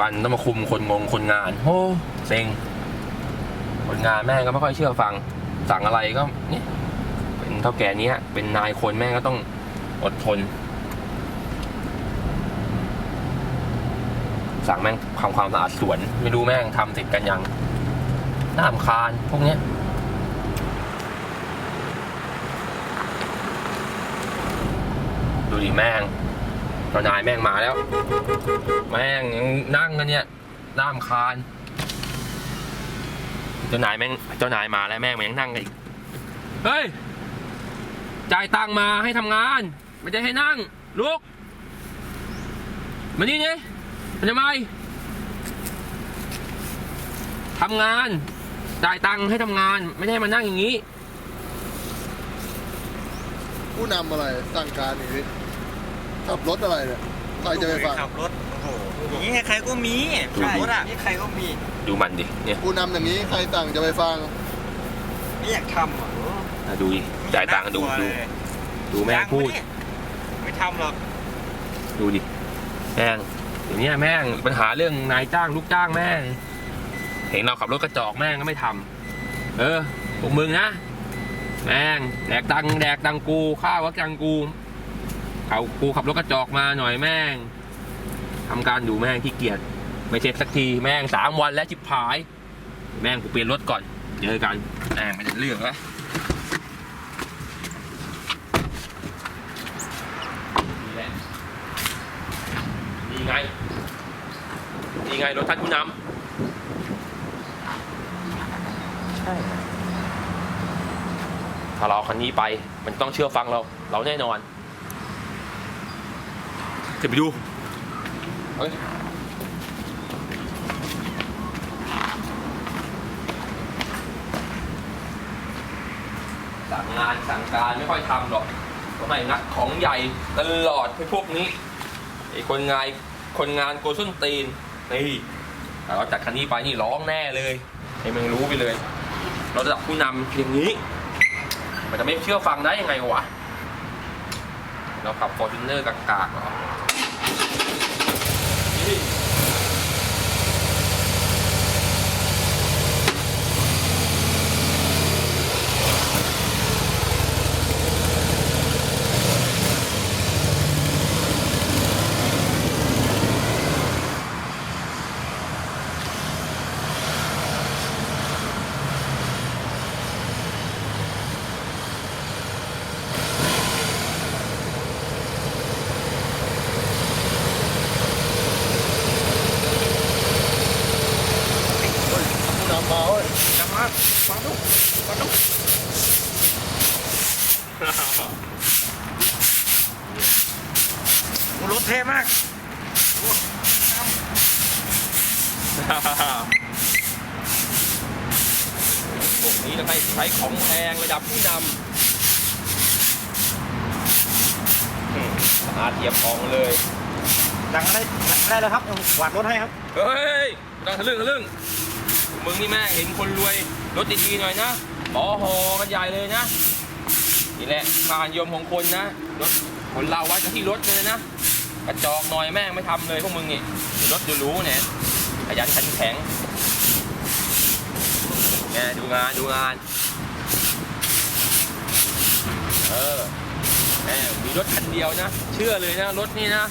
วันต้องมาคุมคนงงคนงานโอ้เซ็งคนงานแม่งก็ไม่ค่อยเชื่อฟัง สั่งอะไรก็นี่เป็นเท่าแก่นี้เป็นนายคนแม่งก็ต้องอดทน สั่งแม่งทำความสะอาดสวน ไม่รู้แม่งทำเสร็จกันยังน่ารำคาญพวกเนี้ยดูดิแม่ง จ้านายแม่งมาแล้ว แม่งยังนั่งกันเนี่ยน่ารำคาญเจ้านายแม่งเจ้านายมาแล้วแม่งมันยังนั่งกันอีกเฮ้ยจ่ายตังมาให้ทำงานไม่ได้ให้นั่งลุกมานี่นี่มันทำไมทำงานจ่ายตังให้ทำงานไม่ได้มานั่งอย่างนี้ ผู้นำอะไรสั่งการอย่างนี้ ขับรถอะไรเนี่ยใครจะไปฟังขับรถ โอ้โหอย่างนี้ใครๆก็มีใช่ขับรถอะนี่ใครก็มี ดูมันดิ เนี่ยผู้นำอย่างนี้ใครสั่งจะไปฟัง ไม่อยากทำอะอะดูดิจ่ายตังค์ดูน่กลัวดูเลยดูแม่งพูดยังไม่ไม่ทำหรอก ดูดิ แม่งเดี๋ยวนี้แม่งปัญหาเรื่องนายจ้างลูกจ้างแม่ง เห็นเราขับรถกระจอกแม่งก็ไม่ทำเออพวกมึงนะ แม่งแดกตังค์แดกตังค์กูข้าววักตังค์กู เขากูขับรถกระจอกมาหน่อยแม่งทำการดูแม่งที่เกียจไม่เสร็จสักทีแม่งสามวันแล้วจิบหาย แม่งกูเปลี่ยนรถก่อนเจอกันแม่งไม่ได้เรื่องแล้วนี่แหละนี่ไงนี่ไงรถท่านผู้นำใช่ถ้าเราเอาคันนี้ไปมันต้องเชื่อฟังเรา เราแน่นอน จะไปดูเฮ้ยสั่งงานสั่งการไม่ค่อยทำหรอกทำไมนักของใหญ่ตลอดให้พวกนี้ไอ้คนงานคนงานโกส้นตีนนี่เราจัดคันนี้ไปนี่ร้องแน่เลยให้มึงรู้ไปเลย เราระดับผู้นำอย่างนี้ มันจะไม่เชื่อฟังได้ยังไงวะเราขับฟอร์จูเนอร์กากๆหรอนี่ผู้นำมาเว้ย นะ มาดูฟังดูรถเท่มากพวกนี้จะให้ใช้ของแพงระดับผู้นำอืมสะอาดเทียบของเลยดังอะไรได้แล้วครับหวาดรถให้ครับ เฮ้ยไม่ต้องทะลึ่งทะลึ่งมึงนี่แม่เห็นคนรวย รถดีๆหน่อยนะบอหอกันใหญ่เลยนะ นี่แหละค่านยมของคนนะ รถคนเราวัดกันที่รถเลยนะ กระจอกหน่อยแม่งไม่ทำเลยพวกมึงนี่ รถดูรู้เนี่ย ขยันขันแข็งแงดูงานดูงาน เออแม่มีรถคันเดียวนะ เชื่อเลยนะรถนี่นะ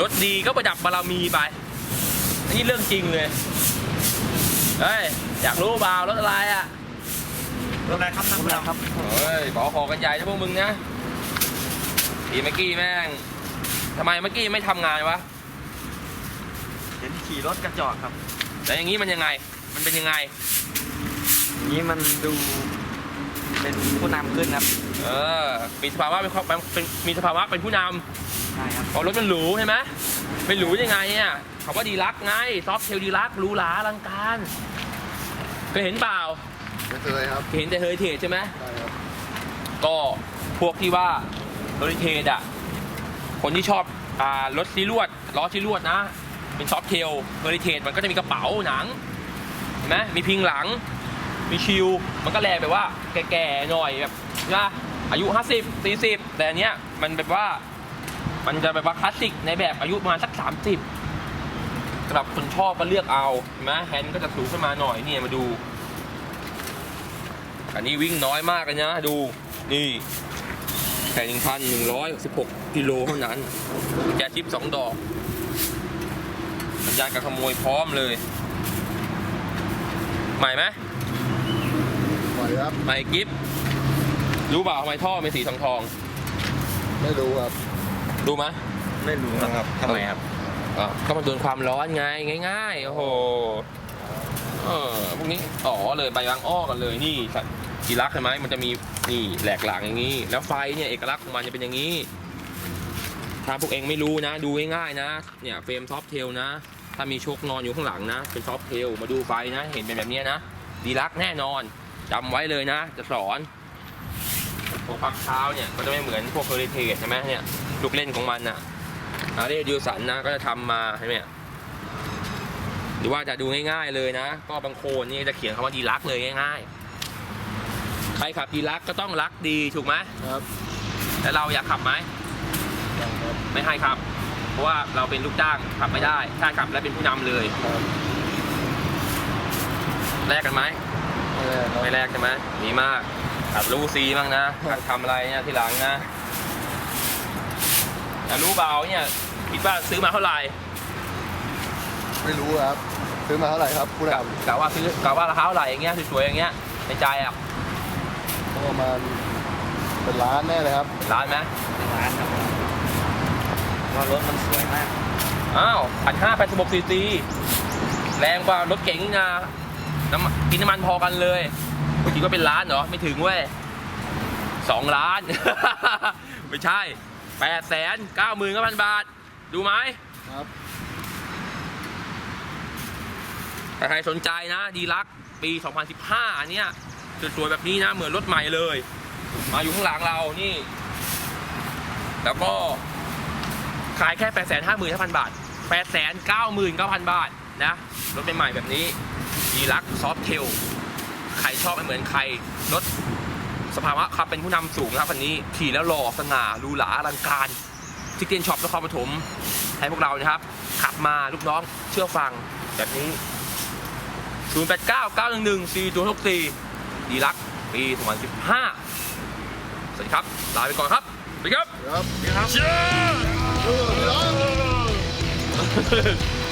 รถดีก็ประดับบารมีไปอันนี้เรื่องจริงเลย เฮ้ย อยากรู้เปล่ารถอะไรอะรถอะไรครับท่านผู้นำครับ เฮ้ยบอกขอกันใหญ่นะพวกมึงนะทีเมื่อกี้แม่งทำไมเมื่อกี้ไม่ทำงานวะเห็นขี่รถกระจอกครับ แล้วอย่างนี้มันยังไง มันเป็นยังไงอย่างนี้มันดูเป็นผู้นำขึ้นครับ เออ มีสภาวะเป็นความเป็นมีสภาวะเป็นผู้นใช่ครับำเพราะรถมันหรูใช่ไหมไม่หรูยังไงอะเขาว่าดีลักซ์ไง ซอฟเทลดีลักซ์หรูหราอลังการ เคยเห็นเปล่าไม่เคยครับเห็นแต่เฮอริเทจใช่ไหมใช่ครับก็พวกที่ว่าเฮอริเทจอะคนที่ชอบอ่ารถซีรวดล้อซีรวดนะ เป็นซอฟเทลเฮอริเทจมันก็จะมีกระเป๋าหนังเห็นไหมมีพิงหลัง มีชิลมันก็แลแบบว่าแก่ๆหน่อยแบบนะอายุ 50 40 แต่อันเนี้ยมันแบบว่ามันจะแบบว่าคลาสสิกในแบบอายุประมาณสัก 30 สำหรับคนชอบก็เลือกเอาเห็นไหมแฮนด์ก็จะสูงขึ้นมาหน่อยเนี่ยมาดู อันนี้วิ่งน้อยมากเลยนะดูนี่แข่งหนึ่งพันหนึ่งร้อยสิบหกกิโลเท่านั้นแกะชิปสองดอกสัญญาณการขโมยพร้อมเลย ใหม่ไหมไหวครับ ใหม่กิฟรู้เปล่าทำไมท่อเป็นสีทองทอง ไม่รู้ครับๆรู้ไหมไม่รู้ครับทำไมครับ ก็มาโดนความร้อนไงง่าย ๆ โอ้โหเออพวกนี้อ๋อเลยใบยางอ้อกันเลยนี่สัตว์กีรักใช่ไหมมันจะมีนี่แหลกหลางอย่างนี้ แล้วไฟเนี่ยเอกลักษณ์ของมันจะเป็นอย่างนี้ ถ้าพวกเองไม่รู้นะ ดูง่ายๆนะ เนี่ยเฟรมซอฟเทลนะ ถ้ามีโชคนอนอยู่ข้างหลังนะ เป็นซอฟเทลมาดูไฟนะ เห็นเป็นแบบนี้นะดีลักแน่นอนจำไว้เลยนะ จะสอนพวกพักเท้าเนี่ยก็จะไม่เหมือนพวกเคอร์เรเทใช่ไหมเนี่ยลูกเล่นของมันน่ะ อาเรียดิวสันนะก็จะทำมาใช่ไหมหรือว่าจะดูง่ายๆเลยนะ ก็บางโคนนี่จะเขียนคำว่าดีลักเลยง่ายๆ ใครขับดีลักก็ต้องรักดีถูกไหมครับแต่เราอยากขับไหมยังครับไม่ให้ขับ เพราะว่าเราเป็นลูกจ้างขับไม่ได้ ถ้าขับแล้วเป็นผู้นำเลยครับแลกกันไหมไม่แน่ครับไม่แลกใช่ไหมดีมากขับรู้ซีบ้างนะหัดทำอะไรเนี่ยทีหลังนะแต่รู้เปล่าเนี่ย คิดว่าซื้อมาเท่าไหร่ไม่รู้ครับซื้อมาเท่าไหร่ครับผู้นกะกะว่าซื้อกะว่าราคาเท่าไหร่อย่างเงี้ยสวยๆอย่างเงี้ยในใจอะำก็ประมาณเป็นล้านแน่เลยครับร้านไหมร้านครับว่ารถมันสวยมากอ้าวพันห้าแปดสิบหกซีซีแรงกว่ารถเก๋งนี่นะน้ำมันกินน้ำมันพอกันเลยเมื่อกี้ก็เป็นล้านเหรอไม่ถึงเว้ยสองล้าน ไม่ใช่แปดแสนเก้าหมื่นเก้าพันบาท ดูไหมครับ ถ้าใครสนใจนะ ดีลักปี 2015 อันเนี้ยสวยๆแบบนี้นะ เหมือนรถใหม่เลย มาอยู่ข้างหลังเรานี่ แล้วก็ขายแค่ 8 5 5 0 0 0 บาท 8 9 9 9 0 0 0 บาทนะ รถใหม่ๆแบบนี้ ดีลักซอฟเทล ใครชอบไม่เหมือนใคร รถสภาวะขับเป็นผู้นำสูงนะครับคันนี้ ขี่แล้วหล่อสง่าหรูหราอลังการ ทิกเกนช็อปนครปฐมให้พวกเรานะครับ ขับมาลูกน้องเชื่อฟังแบบนี้ 0 8 9 9 1 1 4 6 4 ดีลักปี 2015 สวัสดีครับ ลาไปก่อนครับ สวัสดีครับ ครับ เชียร์เออพี่น้อง